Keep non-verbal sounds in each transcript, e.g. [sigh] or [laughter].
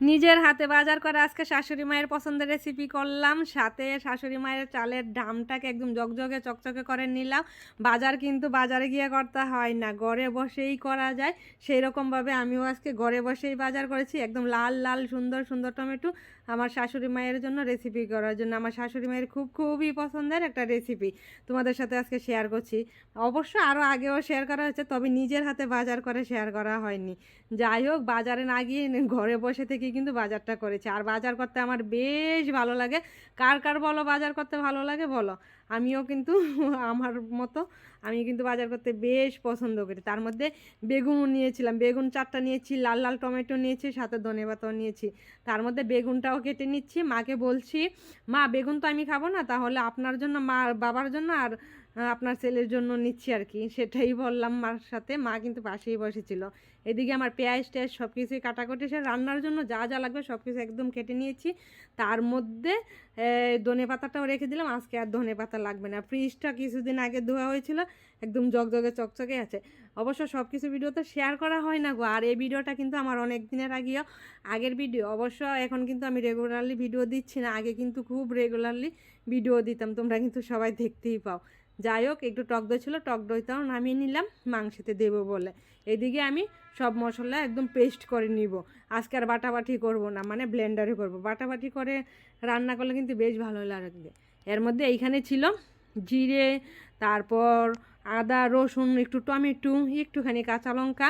নিজের হাতে বাজার করে আজকে শাশুড়ি মায়ের পছন্দের রেসিপি করলাম। সাথে শাশুড়ি মায়ের চালের ডামটাকে একদম জগজগে, চকচকে করে নিলাম। বাজার কিন্তু বাজারে গিয়ে করতে হয় না, ঘরে বসেই করা যায়। সেই রকমভাবে আমিও আজকে ঘরে বসেই বাজার করেছি। একদম লাল লাল, সুন্দর সুন্দর টমেটো আমার শাশুড়ি মায়ের জন্য রেসিপি করার জন্য। আমার শাশুড়ি মায়ের খুব, খুবই পছন্দের একটা রেসিপি তোমাদের সাথে আজকে শেয়ার করছি। অবশ্য আরও আগেও শেয়ার করা হয়েছে, তবে নিজের হাতে বাজার করে শেয়ার করা হয়নি। যাই হোক, বাজারে না গিয়ে ঘরে বসে থেকে কিন্তু বাজারটা করেছি। আর বাজার করতে আমার বেশ ভালো লাগে। কার কার বলো বাজার করতে ভালো লাগে বলো। আমিও কিন্তু [laughs] আমার মতো আমি কিন্তু বাজার করতে বেশ পছন্দ করি। তার মধ্যে বেগুনও নিয়েছিলাম। বেগুন চারটা নিয়েছি, লাল লাল টমেটো নিয়েছি, সাথে ধনে পাতাও নিয়েছি। তার মধ্যে বেগুনটাও কেটে নিচ্ছি। মাকে বলছি, মা, বেগুন তো আমি খাব না, তাহলে আপনার জন্য, মা, বাবার জন্য আর আপনার ছেলের জন্য নিচ্ছি আর কি। সেটাই বললাম মার সাথে। মা কিন্তু পাশেই বসেছিল। এদিকে আমার পেঁয়াজ টেয়াজ সব কিছুই কাটাকুটি সে রান্নার জন্য যা যা লাগবে সব কিছু একদম কেটে নিয়েছি। তার মধ্যে ধনে পাতাটাও রেখে দিলাম। আজকে আর ধনে পাতা লাগবে না। ফ্রিজটা কিছুদিন আগে ধোয়া হয়েছিল, একদম জগজগে চকচকে আছে। অবশ্য সব কিছু ভিডিও তো শেয়ার করা হয় না গো। আর এই ভিডিওটা কিন্তু আমার অনেক দিনের আগেও। আগের ভিডিও, অবশ্য এখন কিন্তু আমি রেগুলারলি ভিডিও দিচ্ছি না। আগে কিন্তু খুব রেগুলারলি ভিডিও দিতাম। তোমরা কিন্তু সবাই দেখতেই পাও। যাই হোক, একটু টক দই ছিল, টক দইটাও নামিয়ে নিলাম। মাংসতে দেবো বলে। এদিকে আমি সব মশলা একদম পেস্ট করে নিব। আজকে আর বাটাবাটি করব না মানে ব্লেন্ডারে করব। বাটাবাটি করে রান্না করলে কিন্তু বেশ ভালো লাগবে। এর মধ্যে এইখানে ছিল জিরে, তারপর আদা, রসুন, একটু টমেটো, একটুখানি কাঁচা লঙ্কা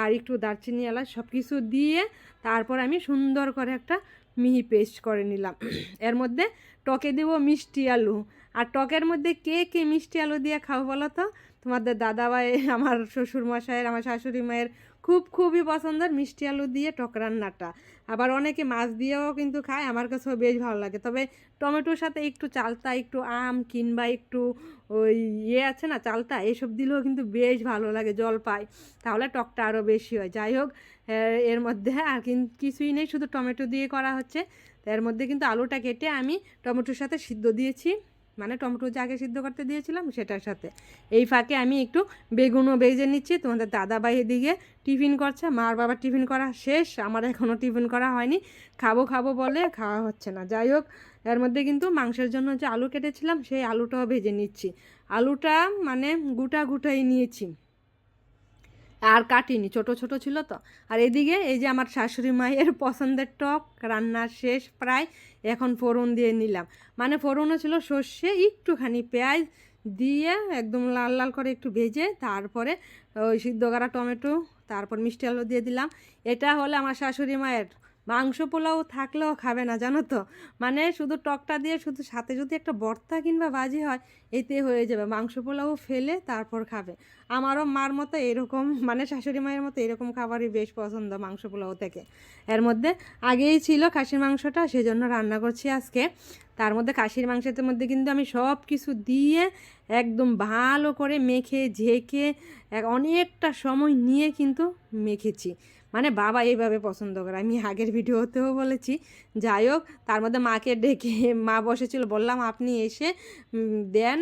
আর একটু দারচিনি, এলাচ সব কিছু দিয়ে তারপর আমি সুন্দর করে একটা মিহি পেস্ট করে নিলাম। এর মধ্যে টকে দেবো মিষ্টি আলু। আর টকের মধ্যে কে কে মিষ্টি আলু দিয়ে খাও বলো তো? তোমাদের দাদাভাই, আমার শ্বশুর মশাইয়ের আমার শাশুড়ি মায়ের খুব খুবই পছন্দের মিষ্টি আলু দিয়ে টক রান্নাটা। আবার অনেকে মাছ দিয়েও কিন্তু খায়, আমার কাছেও বেশ ভালো লাগে। তবে টমেটোর সাথে একটু চালতা, একটু আম কিংবা একটু ওই ইয়ে আছে না, চালতা, এসব দিলেও কিন্তু বেশ ভালো লাগে, জল পায়। তাহলে টকটা আরও বেশি হয়। যাই হোক এর- মধ্যে আর কিন- কিছুই নেই, শুধু টমেটো দিয়ে করা হচ্ছে। এর মধ্যে কিন্তু আলুটা কেটে আমি টমেটোর সাথে সিদ্ধ দিয়েছি। মানে টমেটো যে আগে সিদ্ধ করতে দিয়েছিলাম সেটার সাথে। এই ফাঁকে আমি একটু বেগুনও বেজে নিচ্ছি। তোমাদের দাদা ভাই এদিকে টিফিন করছে, মার বাবার টিফিন করা শেষ, আমার এখনও টিফিন করা হয়নি। খাব খাব বলে খাওয়া হচ্ছে না। যাই হোক, এর মধ্যে কিন্তু মাংসের জন্য যে আলু কেটেছিলাম, সেই আলুটাও ভেজে নিচ্ছি। আলুটা মানে গুটা গুটাই নিয়েছি। আর কাটিনি, ছোট ছোট ছিল তো। আর এদিকে এই যে আমার শাশুড়ি মায়ের পছন্দের টক, রান্না শেষ প্রায়, এখন ফোড়ন দিয়ে নিলাম। মানে ফোড়নও ছিল সর্ষে, একটুখানি পেঁয়াজ দিয়ে একদম লাল লাল করে একটু ভেজে, তারপরে ওই সিদ্ধ করা টমেটো, তারপর মিষ্টি আলু দিয়ে দিলাম। এটা হলো আমার শাশুড়ি মায়ের মাংস পোলাও থাকলেও খাবে না, জানো তো? মানে শুধু টকটা দিয়ে শুধু সাথে যদি একটা বর্তা কিংবা বাজি হয়, এতে হয়ে যাবে। মাংস পোলাও ফেলে তারপর খাবে। আমারও মার মতো এরকম মানে শাশুড়ি মায়ের মতো এরকম খাবারই বেশ পছন্দ মাংস পোলাও থেকে। এর মধ্যে আগেই ছিল খাসির মাংসটা, সেজন্য রান্না করছি আজকে। তার মধ্যে খাসির মাংসের মধ্যে কিন্তু আমি সব কিছু দিয়ে একদম ভালো করে মেখে, ঝেঁকে অনেকটা সময় নিয়ে কিন্তু মেখেছি। মানে বাবা এইভাবে পছন্দ করে। আমি আগের ভিডিওতেও বলেছি, যাই হোক, তার মধ্যে মাকে ডেকে মা বসেছিল, বললাম আপনি এসে দেন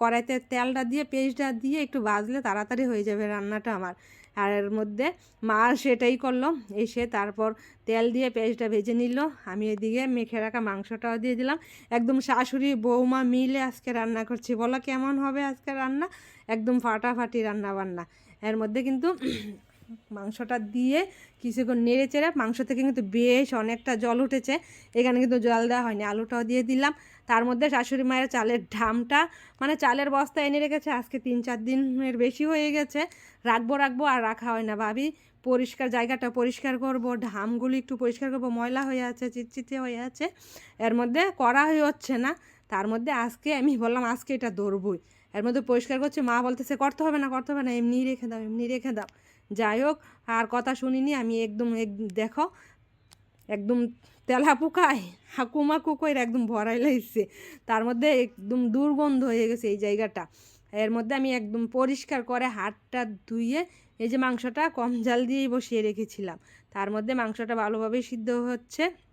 কড়াইতে তেলটা দিয়ে, পেস্টটা দিয়ে একটু বাজলে তাড়াতাড়ি হয়ে যাবে রান্নাটা আমার। আর এর মধ্যে মা সেটাই করল, এসে তারপর তেল দিয়ে পেঁয়াজটা ভেজে নিল। আমি এদিকে মেখে রাখা মাংসটাও দিয়ে দিলাম। একদম শাশুড়ি, বৌমা মিলে আজকে রান্না করছি। বলো কেমন হবে আজকে রান্না? একদম ফাটাফাটি রান্না বান্না এর মধ্যে কিন্তু মাংসটা দিয়ে কিছুক্ষণ নেড়ে চেড়ে মাংস থেকে কিন্তু বেশ অনেকটা জল উঠেছে। এখানে কিন্তু জল দেওয়া হয়নি, আলুটাও দিয়ে দিলাম। তার মধ্যে শাশুড়ি মায়ের চালের ঢামটা মানে চালের বস্তা এনে রেখেছে, আজকে তিন চার দিনের বেশি হয়ে গেছে। রাখব রাখব, আর রাখা হয় না ভাবি। পরিষ্কার জায়গাটা পরিষ্কার করব, ঢামগুলি একটু পরিষ্কার করব, ময়লা হয়ে আছে, চিটচিটে হয়ে আছে। এর মধ্যে করা হয়ে হচ্ছে না, তার মধ্যে আজকে আমি বললাম, আজকে এটা ধরবই। এর মধ্যে পরিষ্কার করছে, মা বলতেছে, করতে হবে না, করতে হবে না, এমনি রেখে দাও, এমনি রেখে দাও। যাই হোক, আর কথা শুনিনি, আমি একদম এক- দেখো, একদম তেলা পোকায়, হাকুমা কুকোয় একদম ভরাই লাগছে। তার মধ্যে একদম দুর্গন্ধ হয়ে গেছে এই জায়গাটা। এর মধ্যে আমি একদম পরিষ্কার করে হাতটা ধুয়ে এই যে মাংসটা, কম জাল দিয়েই বসিয়ে রেখেছিলাম। তার মধ্যে মাংসটা ভালোভাবে সিদ্ধ হচ্ছে।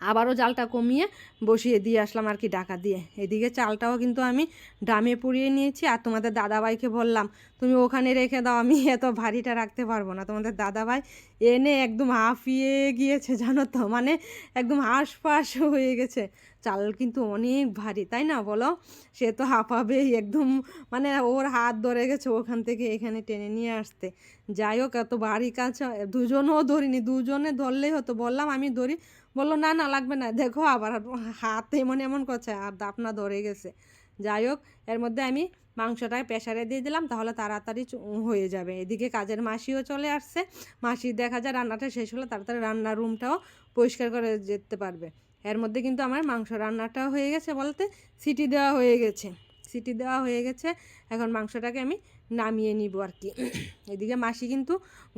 আবারও জালটা কমিয়ে বসিয়ে দিয়ে আসলাম আর কি ডাকা দিয়ে। এদিকে চালটাও কিন্তু আমি ড্রামে পুড়িয়ে নিয়েছি আর তোমাদের দাদাবাইকে বললাম তুমি ওখানে রেখে দাও, আমি এত ভারীটা রাখতে পারব না। তোমাদের দাদাভাই এনে একদম হাঁফিয়ে গিয়েছে, জানো তো? মানে একদম হাঁসফাঁস হয়ে গেছে। চাল কিন্তু অনেক ভারী, তাই না বলো? সে তো হাঁপাবেই একদম মানে ওর হাত ধরে গেছে ওখান থেকে এখানে টেনে নিয়ে আসতে। যাই হোক, এত ভারী কাজ, দুজনও ধরিনি, দুজনে ধরলেই হতো, বললাম আমি ধরি। বলল, না না, লাগবে না, দেখো আবার হাত এমন এমন করছে আর দাপনা ধরে গেছে। যাই হোক, এর মধ্যে আমি মাংসটা প্রেশারে দিয়ে দিলাম, তাহলে তাড়াতাড়ি হয়ে যাবে। এদিকে কাজের মাসিও চলে আসছে। মাসি দেখা যায় রান্নাটা শেষ হলে তাড়াতাড়ি রান্নার রুমটাও পরিষ্কার করে যেতে পারবে। এর মধ্যে কিন্তু আমার মাংস রান্নাটাও হয়ে গেছে বলতে, সিটি দেওয়া হয়ে গেছে। সিটি দেওয়া হয়ে গেছে, এখন মাংসটাকে আমি নামিয়ে নিব আর কি। এদিকে মাসি কিন্তু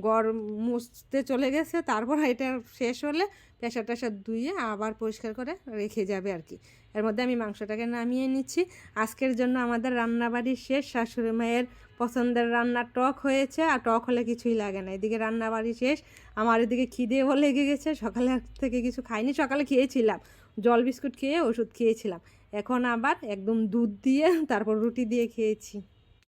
গরম মুছতে চলে গেছে, তারপর এটা শেষ হলে প্রেশার টেশার ধুয়ে আবার পরিষ্কার করে রেখে যাবে আর কি। এর মধ্যে আমি মাংসটাকে নামিয়ে নিচ্ছি। আজকের জন্য আমাদের রান্নাবাড়ি শেষ, শাশুড়ি মায়ের পছন্দের রান্না টক হয়েছে, আর টক হলে কিছুই লাগে না। এদিকে রান্নাবাড়ি শেষ, আমার এদিকে খিদেও লেগে গেছে, সকালে থেকে কিছু খাইনি, সকালে খেয়েছিলাম। জল বিস্কুট খেয়ে ওষুধ খেয়েছিলাম। এখন আবার একদম দুধ দিয়ে তারপর রুটি দিয়ে খেয়েছি।